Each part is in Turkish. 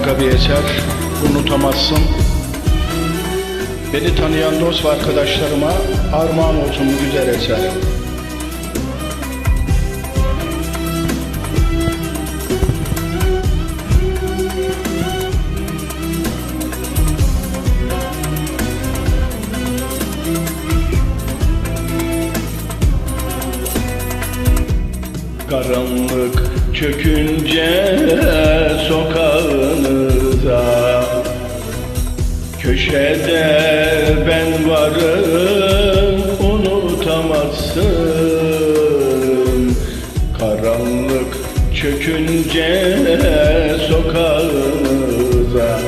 harika bir eser. Unutamazsın. Beni tanıyan dost ve arkadaşlarıma armağan olsun güzel eser. Çökünce sokağınıza. Köşede ben varım unutamazsın. Karanlık çökünce sokağınıza.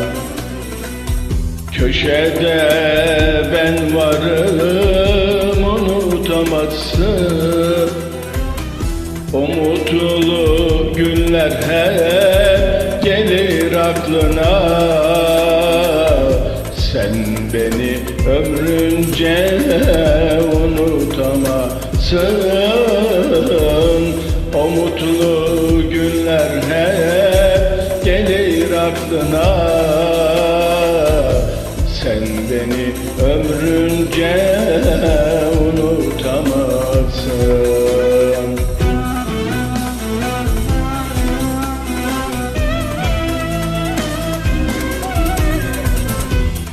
Köşede günler hep gelir aklına. Sen beni ömrünce unutamazsın O mutlu günler hep gelir aklına. Sen beni ömrünce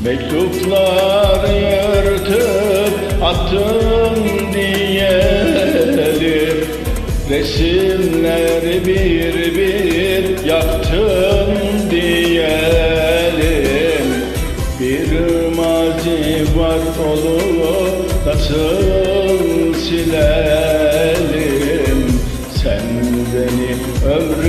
Mektuplar yırtıp attım diyelim. Resimleri bir bir yaktım diyelim. Bir mazi var olup nasıl silelim? Sen beni ömrünce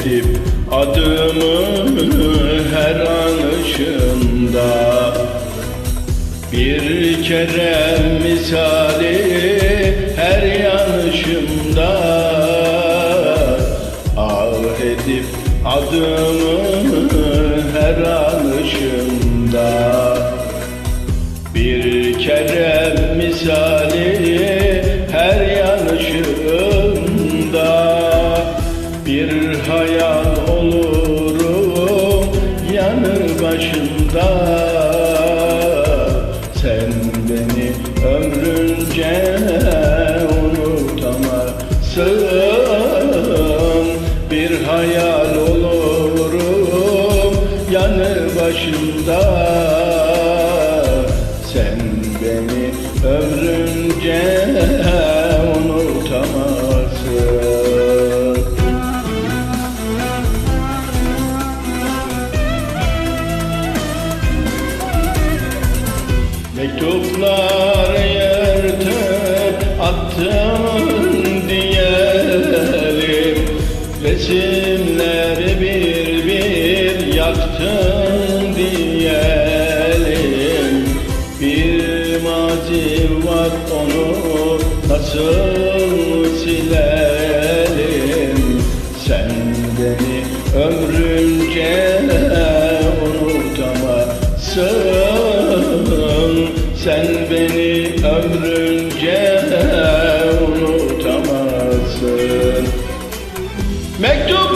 Edip adımı her anışında Bir kere misali her yanışımda. Ah edip adımı her anışımda Bir kere misali Sen beni ömrünce unutamazsın. Bir hayal olurum yanı başında Resimleri bir bir yaktın diyelim. Bir mazi var onu nasıl silelim? Sen beni ömrünce unutamazsın Sen Mektup